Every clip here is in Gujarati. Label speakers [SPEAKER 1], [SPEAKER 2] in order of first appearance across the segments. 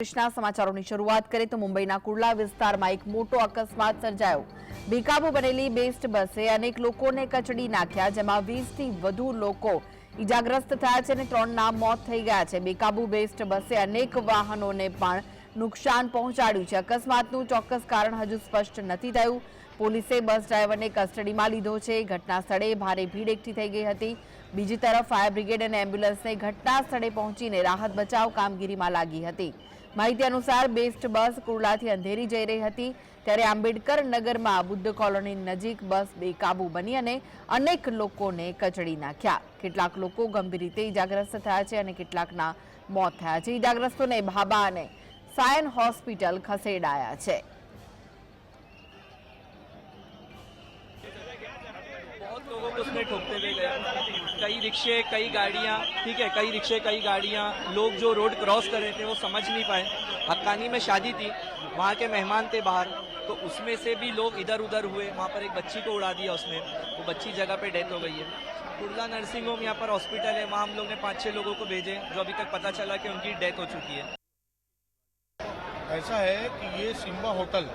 [SPEAKER 1] દેશના સમાચારોની શરૂઆત કરીએ તો મુંબઈના કુર્લા વિસ્તારમાં એક મોટો અકસ્માત સર્જાયો. બેકાબુ બનેલી બેસ્ટ બસે અનેક લોકોને કચડી નાખ્યા, જેમાં વીસથી વધુ લોકો ઇજાગ્રસ્ત થયા છે અને ત્રણના મોત થઈ ગયા છે. બેકાબુ બેસ્ટ બસે અનેક વાહનોને પણ નુકસાન પહોંચાડ્યું છે. અકસ્માતનું ચોક્કસ કારણ હજુ સ્પષ્ટ નથી થયું. પોલીસે બસ ડ્રાઈવરને કસ્ટડીમાં લીધો છે. ઘટના સ્થળે ભારે ભીડ એકઠી થઈ ગઈ હતી. બીજી તરફ ફાયર બ્રિગેડ અને એમ્બ્યુલન્સને ઘટના સ્થળે પહોંચીને રાહત બચાવ કામગીરીમાં લાગી હતી. માહિતી અનુસાર બેસ્ટ બસ કુર્લાથી અંધેરી જઈ રહી હતી ત્યારે આંબેડકર નગરમાં બુદ્ધ કોલોની નજીક બસ બેકાબુ બની અને અનેક લોકોને કચડી નાખ્યા કેટલાક લોકો ગંભીર રીતે ઈજાગ્રસ્ત થયા છે અને કેટલાકના મોત થયા છે ઈજાગ્રસ્તોને ભાબા અને સાયન હોસ્પિટલ ખસેડાયા છે
[SPEAKER 2] बहुत लोगों को उसमें ठोकते हुए गए कई रिक्शे, कई गाड़ियाँ, ठीक है, कई रिक्शे, कई गाड़ियाँ, लोग जो रोड क्रॉस कर रहे थे, वो समझ नहीं पाए। हक्कानी में शादी थी, वहाँ के मेहमान थे बाहर तो उसमें से भी लोग इधर उधर हुए, वहाँ पर एक बच्ची को उड़ा दिया उसने, वो बच्ची जगह पे डेथ हो गई है। कुर्ला नर्सिंग होम यहाँ पर हॉस्पिटल है, वहाँ हम लोग ने पाँच छः लोगों को भेजे, जो अभी तक पता चला कि उनकी डेथ हो चुकी है।
[SPEAKER 3] ऐसा है कि ये सिम्बा होटल,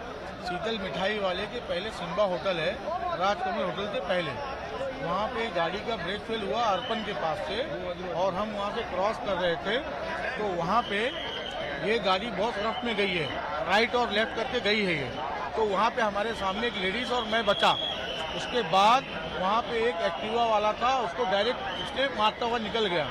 [SPEAKER 3] शीतल मिठाई वाले के पहले सिम्बा होटल है राजकमल होटल के पहले। वहाँ पे गाड़ी का ब्रेक फेल हुआ अर्पण के पास से और हम वहाँ से क्रॉस कर रहे थे। तो वहाँ पे ये गाड़ी बहुत रफ में गई है। राइट और लेफ़्ट करके गई है ये। तो वहाँ पे हमारे सामने एक लेडीज़ और मैं बचा। उसके बाद वहाँ पे एक एक्टिवा वाला था, उसको डायरेक्ट उसने मारता हुआ निकल गया।